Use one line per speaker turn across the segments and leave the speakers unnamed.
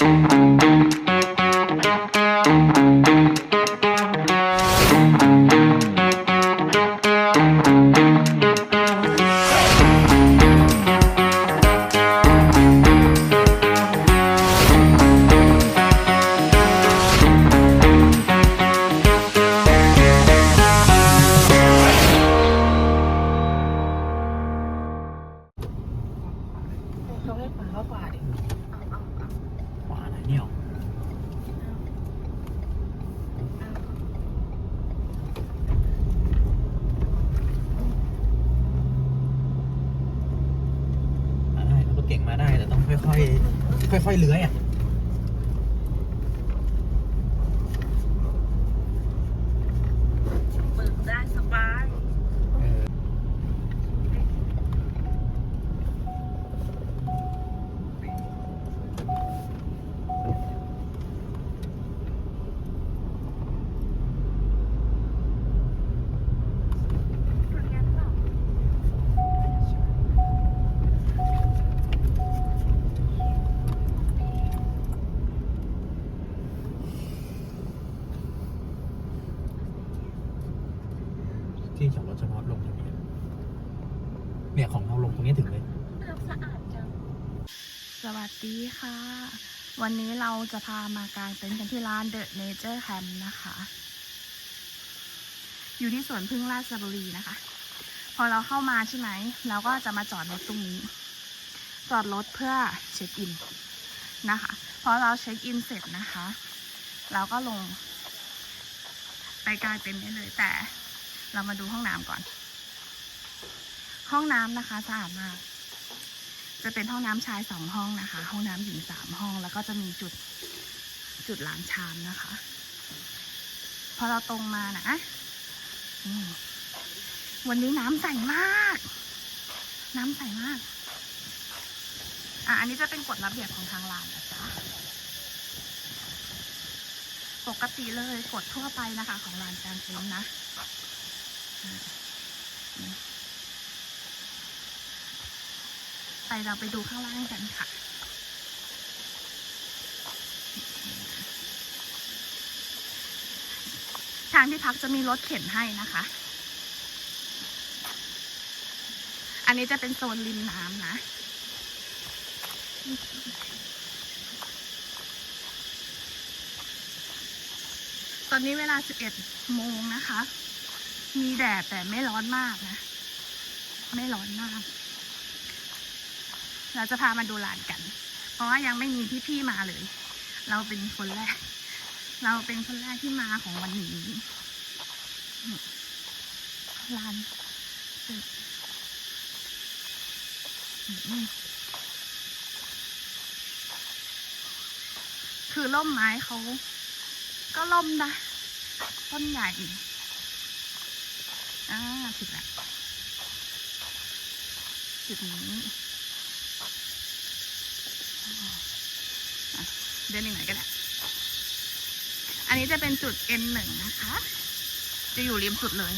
ต้อ เก่
งมาได้แต่ต้องค่อยๆค่อยๆเลื้อยอะ
ส
วัสดีค่ะ วันนี้เราจะพามากางเต็นท์กันที่ร้าน The Nature Camp นะคะ อยู่ที่สวนพึ่งราชบุรีนะคะ พอเราเข้ามาใช่ไหม เราก็จะมาจอดรถตรงนี้ จอดรถเพื่อเช็คอินนะคะ พอเราเช็คอินเสร็จนะคะ เราก็ลง ไปกางเต็นท์ได้เลยแต่เรามาดูห้องน้ำก่อน ห้องน้ำนะคะสะอาดมาก จะเป็นห้องน้ำชายสองห้องนะคะ ห้องน้ำหญิงสามห้อง แล้วก็จะมีจุดจุดล้างชามนะคะ พอเราตรงมานะวันนี้น้ำใสมาก น้ำใสมาก อะอันนี้จะเป็นกฎระเบียบของทางร้านนะจ๊ะปกติเลยกฎทั่วไปนะคะ ของร้านกลางเต็นท์นะอะอืม ไปเราไปดูข้างล่างกันค่ะ ทางที่พักจะมีรถเข็นให้นะคะ อันนี้จะเป็นโซนริมน้ำนะตอนนี้เวลา 11 โมงนะคะ มีแดดแต่ไม่ร้อนมากนะ ไม่ร้อนมาก เราจะพามาดูร้านกัน เพราะว่ายังไม่มีพี่ๆมาเลย เราเป็นคนแรก เราเป็นคนแรกที่มาของวันนี้อืมร้านคือร่มไม้เขาก็ร่มนะต้นใหญ่อ่าถึงแล้วจุดนี้ เดินอีกหน่อยก็ได้ อันนี้จะเป็นจุด N1 นะคะ จะอยู่ริมสุดเลย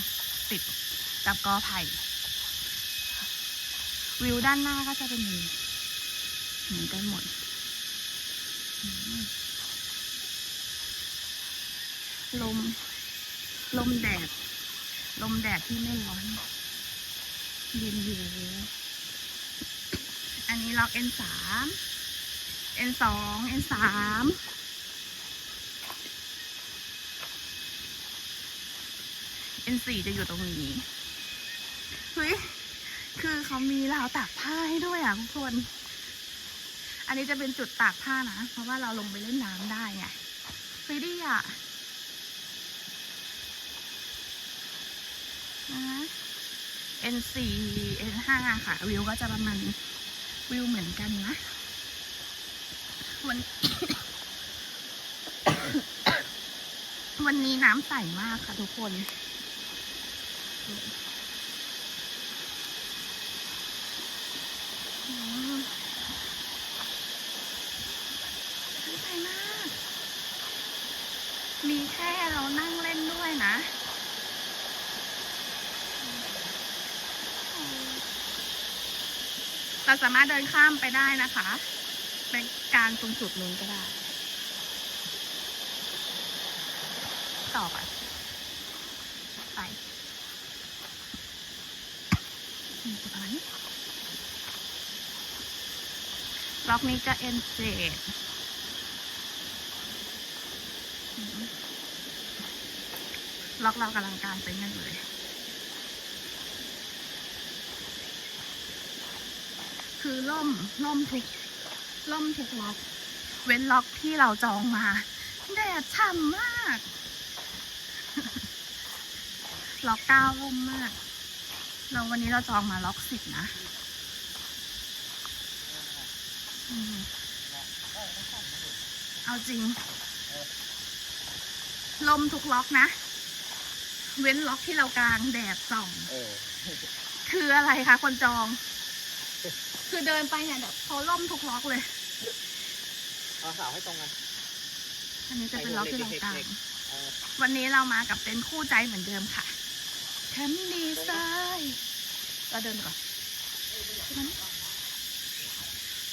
ติดกับกอไผ่ วิวด้านหน้าก็จะเป็นนี้เหมือนกันหมด ลม ลมแดด ลมแดดที่ไม่ร้อน เย็นอยู่อันนี้ล็อก N3 N สอง N สาม N สี่จะอยู่ตรงนี้ เฮ้ย คือเขามีราวตากผ้าให้ด้วยอะทุกคน อันนี้จะเป็นจุดตากผ้านะ เพราะว่าเราลงไปเล่นน้ำได้ไงเฮ้ยดีอะนะ N สี่ N ห้าค่ะ วิวก็จะประมาณวิวเหมือนกันนะ วัน วันนี้น้ำใสมากค่ะทุกคนมน้ำใสมาก มีแค่เรานั่งเล่นด้วยนะเราสามารถเดินข้ามไปได้นะคะไปกลางตรงจุดนู้นก็ได้ ต่อไปไปประมาณนี้ล็อกนี้จะเอ็นเจดล็อกเรากำลังการเป็นกันเลยคือล่มล่มทุก ล่มทุกล็อก เว้นล็อกที่เราจองมาแดดฉ่ำมาก ล็อกเก้าล่มมาก เราวันนี้เราจองมาล็อกสิบนะอเอาจริง ลมทุกล็อกนะ เว้นล็อกที่เรากลางแดดส่อง
ออ
คืออะไรคะคนจอง คือเดินไปเนี่ยแบบเขาล่มทุกล็อกเลย
เอาสาวให้ตรงกัน
อันนี้จะเป็นล็อกที่เรากลาง
เออ
วันนี้เรามากับเต็นท์คู่ใจเหมือนเดิมค่ะแคมป์ดีไซน์เราเดินไปก่อน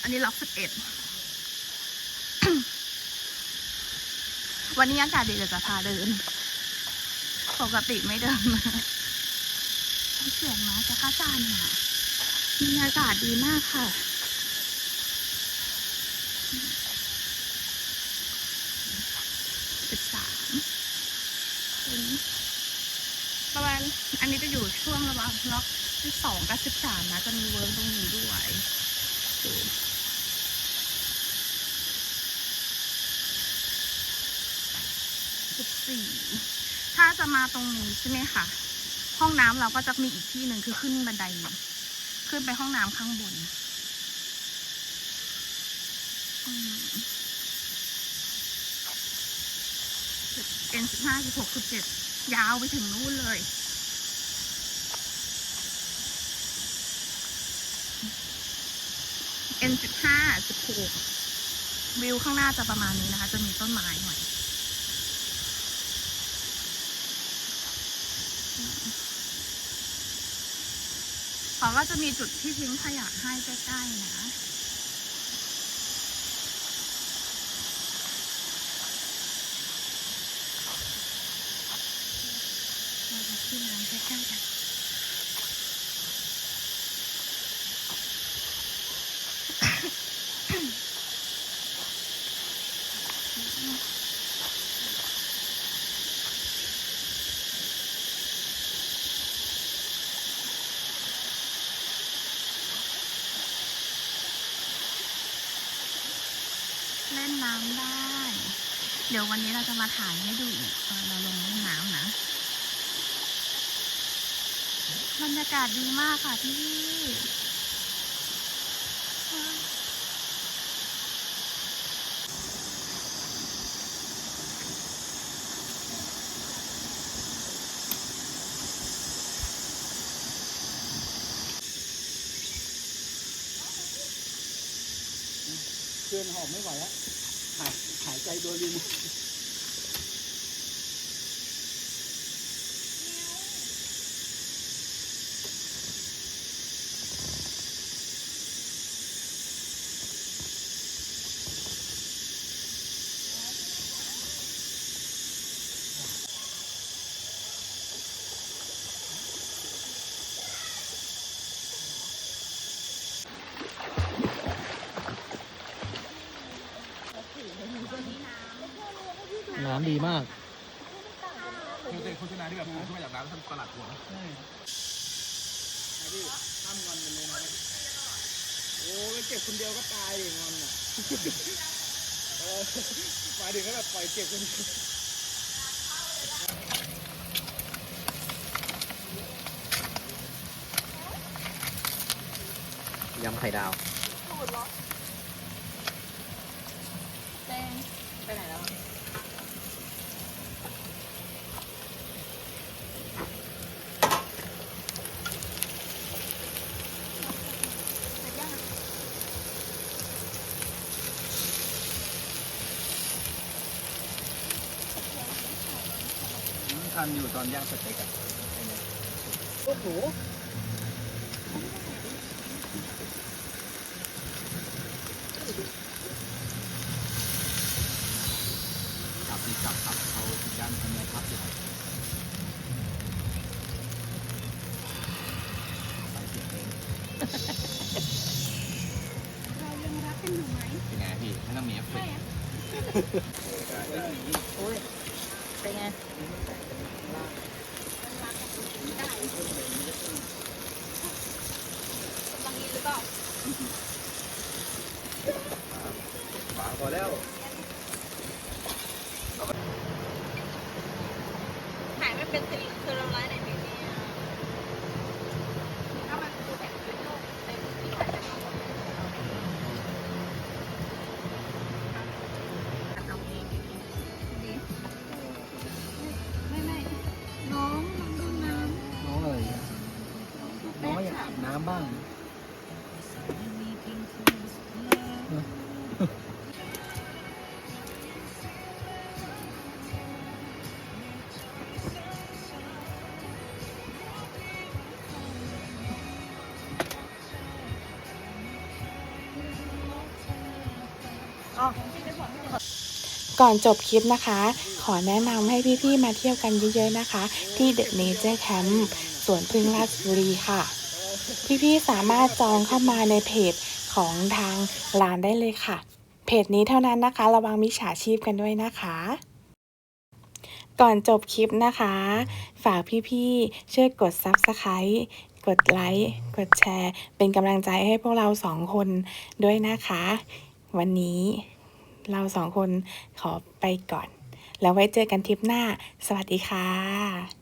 อันนี้ล็อกสิบเอ็ด วันนี้อากาศดีเดี๋ยวจะพาเดิน ปกติไม่เดินมาเสียงน้องจะข้าจานค่ะบรรยากาศดีมากค่ะ สิบสามประมาณอันนี้จะอยู่ช่วงระหว่าง ล็อกที่สองกับสิบสามนะจะมีเวิร์กตรงนี้ด้วยสิบสี่ถ้าจะมาตรงนี้ใช่ไหมคะห้องน้ำเราก็จะมีอีกที่หนึ่งคือขึ้นบันไดขึ้นไปห้องน้ำข้างบนเอ็นสิบห้าสิบหกสิบเจ็ดยาวไปถึงนู่นเลย เอ็นสิบห้าสิบหกวิวข้างหน้าจะประมาณนี้นะคะ จะมีต้นไม้หน่อย เขาก็จะมีจุดที่ทิ้งขยะให้ใกล้ๆนะเราจะขึ้นน้ำใกล้ๆกัน น้ำได้ เดี๋ยววันนี้เราจะมาถ่ายให้ดูอีกตอนเราลงเล่นน้ำนะ บรรยากาศดีมากค่ะพี่
เพื่อนหอมไม่ไหวแล้วายหายใจโดยริมน้ำดีมาก
คือเป็นโฆษณาที่แบบขึ้นมาจากร้านตลาดหัวนะ
ใช่พี่ห้ามงอนกันเลยนะโอ้ยเก็บคนเดียวก็ตายดิงอนอะเออหมายถึงก็แบบปล่อยเก็บคนเดียว
ยำไข่ดาว
แป้งไปไหนแล้ว
ทำอยู่ตอนย่างสเต็กอะ
โอ้โห
จับดีจับครับ
เขา
ย่างทำไมค
รั
บเดี๋ไปเสียเอง
เรา
ยังรักกันอยู่ไหม
เป็นไงพี่ไม่ต้องมีเอฟเฟกต์
โอ้ย เป็นไง
พอแล้ว
ถ่ายไม่เป็นสิริคือเรา
ก่อนจบคลิปนะคะ ขอแนะนำให้พี่ๆมาเที่ยวกันเยอะๆนะคะ ที่ The Nature Camp สวนพึ่งราชบุรีค่ะ พี่ๆสามารถจองเข้ามาในเพจของทางร้านได้เลยค่ะ เพจนี้เท่านั้นนะคะ ระวังมิจฉาชีพกันด้วยนะคะ ก่อนจบคลิปนะคะ ฝากพี่ๆช่วยกด Subscribe กดไลค์ กดแชร์ เป็นกำลังใจให้พวกเราสองคนด้วยนะคะ วันนี้ เราสองคนขอไปก่อน แล้วไว้เจอกันทริปหน้า สวัสดีค่ะ